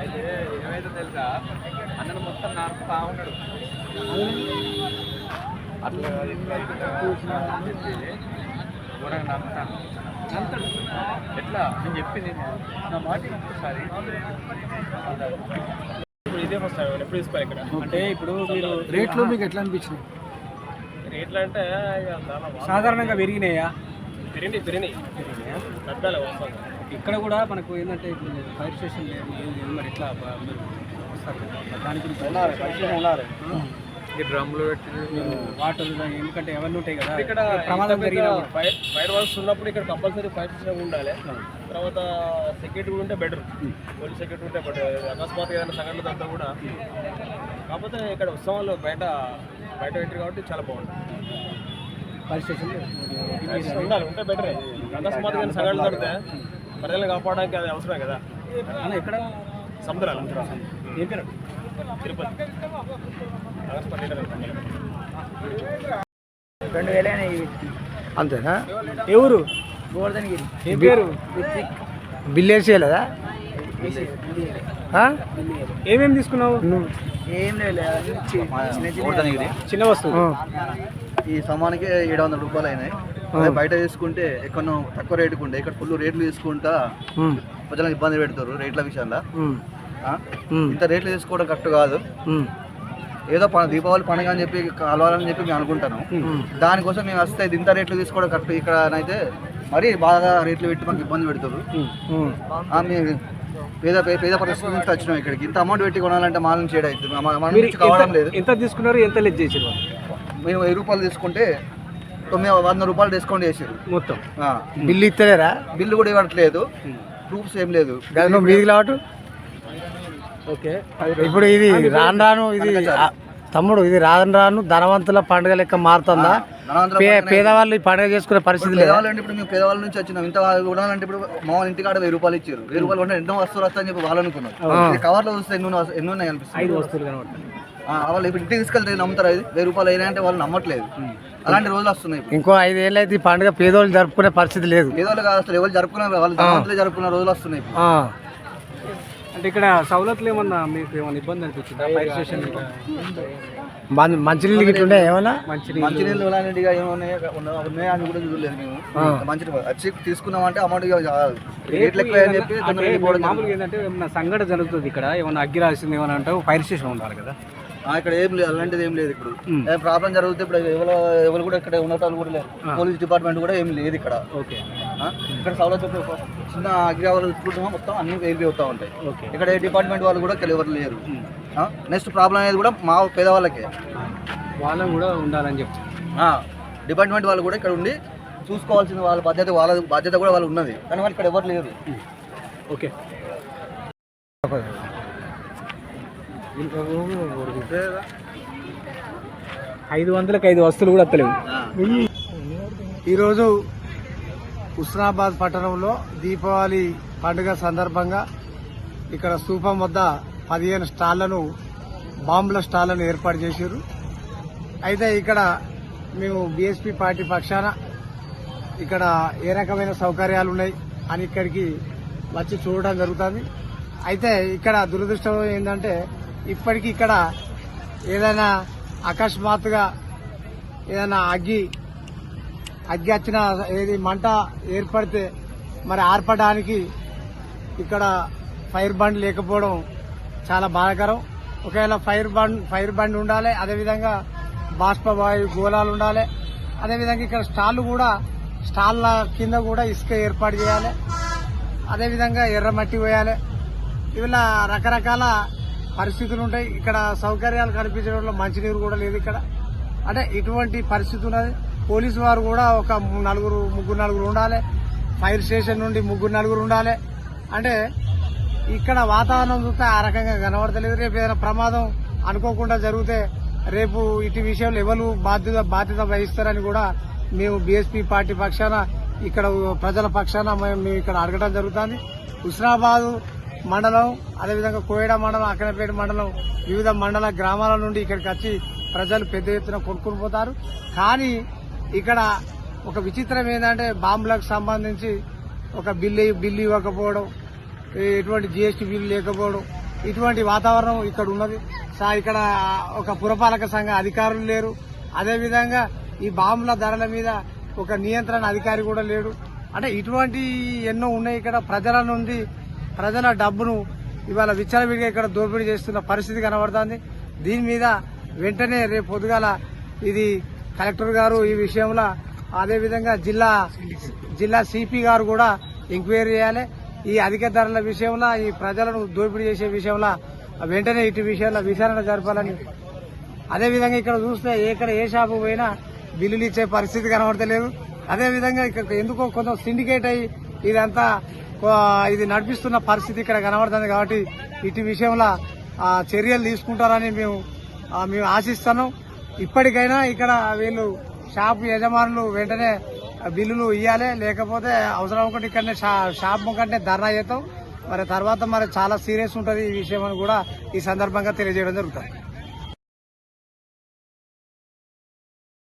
అయితే ఏమైతే తెలుసా అన్నను మొత్తం నాకుతా ఉన్నాడు అట్లా అని చెప్పి ఘోరంగా నమ్ముతాను ఎట్లా నేను చెప్పింది. నా మాట ఒక్కసారి ఇప్పుడు ఇదే ఫస్ట్ టైం ఎప్పుడు తీసుకోవాలి ఇక్కడ అంటే ఇప్పుడు మీరు రేట్లు మీకు ఎట్లా అనిపించినాయి రేట్లు అంటే. సాధారణంగా పెరిగినాయా పెరిగినాయి పెరిగినాయి తగ్గాలి వాస్తవంగా ఇక్కడ కూడా మనకు ఏంటంటే ఇప్పుడు ఫైర్ స్టేషన్ లేదు ఏం మరి ఎట్లా దాని గురించి డ్రమ్లు వాటర్ ఎందుకంటే ఎవరిని ఉంటాయి కదా ఇక్కడ ప్రమాదం జరిగిన ఫైర్ ఫైర్ వర్క్స్ ఉన్నప్పుడు ఇక్కడ కంపల్సరీ ఫైర్ స్టేషన్ ఉండాలి. తర్వాత సెక్యూరిటీ ఉంటే బెటర్ పోలీస్ సెక్యూరిటీ ఉంటే బెటర్ అకస్మాత్తుగా ఏదైనా సంఘటన అంతా కూడా. కాకపోతే ఇక్కడ ఉత్సవాలు బయట బయట ఎంట్రీ కాబట్టి చాలా బాగుంటుంది. ఫైర్ స్టేషన్ ఉండాలి ఉంటే బెటర్ అకస్మాత్తుగా ఏదైనా సంఘటన జరిగితే ప్రజలను కాపాడడానికి అది అవసరమే కదా? అన్న ఎక్కడ సముద్రాలు ఏం పేరు? తిరుపతి. రెండు వేలే అంతేనా? ఊరు? గోవర్ధనగిరి. ఏం పేరు? బిల్ వేసేయలేదా ఏమేమి తీసుకున్నావు? ఏం లేదు చిన్న వస్తువు. ఈ సమానికి ఏడు వందల రూపాయలు అయినాయి. అదే బయట తీసుకుంటే ఎక్కడో తక్కువ రేటుకు ఉండే ఇక్కడ ఫుల్ రేట్లు తీసుకుంటా ప్రజలకు ఇబ్బంది పెడతారు రేట్ల విషయంలో? ఇంత రేట్లు తీసుకోవడం కరెక్ట్ కాదు. ఏదో దీపావళి పండుగ అని చెప్పి కలవాలని చెప్పి మేము అనుకుంటాను. దానికోసం మేము వస్తే ఇంత రేట్లు తీసుకోవడం కరెక్ట్ ఇక్కడ అయితే మరీ బాగా రేట్లు పెట్టి మాకు ఇబ్బంది పెడతారు మేము పేద పేద పరిస్థితి నుంచి వచ్చినాం ఇక్కడికి. ఇంత అమౌంట్ పెట్టి కొనాలంటే మా నుంచి మీరు నుంచి కావడం లేదు. ఎంత తీసుకున్నారు ఎంత లెట్ చేసారు మేము వెయ్యి రూపాయలు తీసుకుంటే తొమ్మిది వంద రూపాయలు డిస్కౌంట్ చేసారు మొత్తం? బిల్లు ఇస్తలేరా? బిల్లు కూడా ఇవ్వట్లేదు. ప్రూఫ్స్ ఏం లేదు. మీది కాబట్టి? ఓకే. ఇప్పుడు ఇది రాను రాను ఇది తమ్ముడు ఇది రాను రాను ధనవంతుల పండుగ లెక్క మారుతుందా? ధనవంతుల పే- పండుగ పేదవాళ్ళు ఈ పండుగ చేసుకునే పరిస్థితి పేదవాళ్ళంటే ఇప్పుడు మేము పేదవాళ్ళ నుంచి వచ్చినాం. ఇంత కొనాలంటే ఇప్పుడు మా వాళ్ళ ఇంటికాడ వెయ్యి రూపాయలు ఇచ్చారు. వెయ్యి రూపాయలు ఉంటే ఎన్నో వస్తువులు వస్తాయని చెప్పి వాళ్ళు అనుకున్నారు. కవర్లో చూస్తే ఎన్నో వస్తు- ఎన్నో ఉన్నాయి అనిపిస్తుంది. వస్తువులు కనబడుతుంది ఆ, వాళ్ళు ఇప్పుడు ఇంటికి తీసుకెళ్తే నమ్ముతారు. ఇది వెయ్యి రూపాయలు అయినా అంటే వాళ్ళు నమ్మట్లేదు. అలాంటి రోజులు వస్తున్నాయి ఇంకో ఐదేళ్ళు అయితే ఈ పండుగ పేదోళ్ళు జరుపుకునే పరిస్థితి లేదు. పేదవాళ్ళు కాదు అసలు ఎవరు జరుపుకున్నారు వాళ్ళు ధనవంతులే జరుపుకున్న రోజులు వస్తున్నాయి. అంటే ఇక్కడ సవలతులు ఏమన్నా మీకు ఏమన్నా ఇబ్బంది అనిపించిందా? ఫైర్ స్టేషన్ మంచినీళ్ళు గిట్ల ఉన్నాయి ఏమన్నా? మంచి మంచినీళ్ళు ఉన్న- ఉన్నాయా అని కూడా చూడలేదు మేము. మంచి వచ్చి తీసుకున్నామంటే అమౌంట్ అని చెప్పి మామూలుగా ఏంటంటే ఏమన్నా సంఘటన జరుగుతుంది ఇక్కడ? ఏమన్నా అగ్గి రాసింది ఏమన్నా అంటే ఫైర్ స్టేషన్ ఉండాలి కదా. ఇక్కడ ఏం లేదు అలాంటిది ఏం లేదు ఇప్పుడు. ప్రాబ్లం జరుగుతుంది ఇప్పుడు ఎవరు ఎవరు కూడా ఇక్కడ ఉన్నతాలు కూడా లేరు. పోలీస్ డిపార్ట్మెంట్ కూడా ఏం లేదు ఇక్కడ. ఓకే. ఇక్కడ సౌలభ్య చిన్న అగ్రివాళ్ళు చూసుకుంటామో మొత్తం అన్ని వెళ్ళిపోతూ ఉంటాయి. ఓకే. ఇక్కడ ఏ డిపార్ట్మెంట్ వాళ్ళు కూడా ఇక్కడ ఎవరు లేరు. నెక్స్ట్ ప్రాబ్లం అనేది కూడా మా పేదవాళ్ళకే. వాళ్ళని కూడా ఉండాలని చెప్తారు ఆ, డిపార్ట్మెంట్ వాళ్ళు కూడా ఇక్కడ ఉండి చూసుకోవాల్సిన వాళ్ళ బాధ్యత వాళ్ళ బాధ్యత కూడా వాళ్ళు ఉన్నది. కానీ వాళ్ళు ఇక్కడ ఎవరు లేరు. ఓకే. ఐదు వందలకు ఐదు వస్తువులు కూడా వస్తలేవు. ఈరోజు హుస్నాబాద్ పట్టణంలో దీపావళి పండుగ సందర్భంగా ఇక్కడ స్థూపం వద్ద పదిహేను స్టాళ్ళను బాంబుల స్టాళ్ళను ఏర్పాటు చేశారు. అయితే ఇక్కడ మేము బీఎస్పీ పార్టీ పక్షాన ఇక్కడ ఏ రకమైన సౌకర్యాలు ఉన్నాయి అని ఇక్కడికి వచ్చి చూడడం జరుగుతుంది. అయితే ఇక్కడ దురదృష్టం ఏంటంటే ఇప్పటికీ ఇక్కడ ఏదైనా అకస్మాత్తుగా ఏదైనా అగ్గి అగ్గి వచ్చిన ఏది మంట ఏర్పడితే మరి ఆర్పడానికి ఇక్కడ ఫైర్ బండ్ లేకపోవడం చాలా బాధాకరం. ఒకవేళ ఫైర్ బండ్ ఫైర్ బండ్ ఉండాలి అదేవిధంగా బాష్పవాయు గోళాలు ఉండాలి అదేవిధంగా ఇక్కడ స్టాళ్ళు కూడా స్టాల్ల కింద కూడా ఇసుక ఏర్పాటు చేయాలి అదేవిధంగా ఎర్రమట్టి వేయాలి. ఇలా రకరకాల పరిస్థితులు ఉంటాయి. ఇక్కడ సౌకర్యాలు కల్పించడంలో మంచినీరు కూడా లేదు ఇక్కడ. అంటే ఇటువంటి పరిస్థితి ఉన్నది. పోలీసు వారు కూడా ఒక నలుగురు ముగ్గురు నలుగురు ఉండాలి. ఫైర్ స్టేషన్ నుండి ముగ్గురు నలుగురు ఉండాలి. అంటే ఇక్కడ వాతావరణం చూస్తే ఆ రకంగా కనబడతలేదు. రేపు ఏదైనా ప్రమాదం అనుకోకుండా జరిగితే రేపు ఇటు విషయంలో ఎవరు బాధ్యత బాధ్యత వహిస్తారని కూడా మేము బీఎస్పీ పార్టీ పక్షాన ఇక్కడ ప్రజల పక్షాన మేము ఇక్కడ అడగడం జరుగుతుంది. హుస్నాబాదు మండలం అదేవిధంగా కోయడ మండలం అక్కనపేట మండలం వివిధ మండల గ్రామాల నుండి ఇక్కడికి వచ్చి ప్రజలు పెద్ద ఎత్తున కొనుక్కుని పోతారు. కానీ ఇక్కడ ఒక విచిత్రం ఏంటంటే బాంబులకు సంబంధించి ఒక బిల్లు బిల్లు ఇవ్వకపోవడం ఎటువంటి జిఎస్టీ బిల్లు లేకపోవడం ఇటువంటి వాతావరణం ఇక్కడ ఉన్నది. సా- ఇక్కడ ఒక పురపాలక సంఘ అధికారులు లేరు. అదేవిధంగా ఈ బాంబుల ధరల మీద ఒక నియంత్రణ అధికారి కూడా లేడు. అంటే ఇటువంటి ఎన్నో ఉన్నాయి ఇక్కడ ప్రజల నుండి ప్రజల డబ్బును ఇవాళ విచ్చలవిడిగా ఇక్కడ దోపిడీ చేస్తున్న పరిస్థితి కనబడుతుంది. దీని మీద వెంటనే రేపు పొద్దుగాల ఇది కలెక్టర్ గారు ఈ విషయంలో అదేవిధంగా జిల్లా జిల్లా సిపి గారు కూడా ఎంక్వైరీ చేయాలి. ఈ అధిక ధరల విషయంలో ఈ ప్రజలను దోపిడీ చేసే విషయంలో వెంటనే ఇటు విషయంలో విచారణ జరపాలని. అదేవిధంగా ఇక్కడ చూస్తే ఎక్కడ ఏ షాపు పోయినా బిల్లులు ఇచ్చే పరిస్థితి కనబడతలేదు. అదేవిధంగా ఇక్కడ ఎందుకో కొంత సిండికేట్ అయ్యి ఇదంతా ఇది నడిపిస్తున్న పరిస్థితి ఇక్కడ కనబడుతుంది కాబట్టి ఇటు విషయంలో ఆ, చర్యలు తీసుకుంటారని మేము మేము ఆశిస్తున్నాం. ఇప్పటికైనా ఇక్కడ వీళ్ళు షాప్ యజమానులు వెంటనే బిల్లులు ఇవ్వాలి లేకపోతే అవసరం ఒకటి ఇక్కడనే షా- షాప్ ముఖంటే ధర్నా చేస్తాం మరి తర్వాత మరి చాలా సీరియస్ ఉంటుంది ఈ విషయం అని కూడా ఈ సందర్భంగా తెలియజేయడం జరుగుతుంది.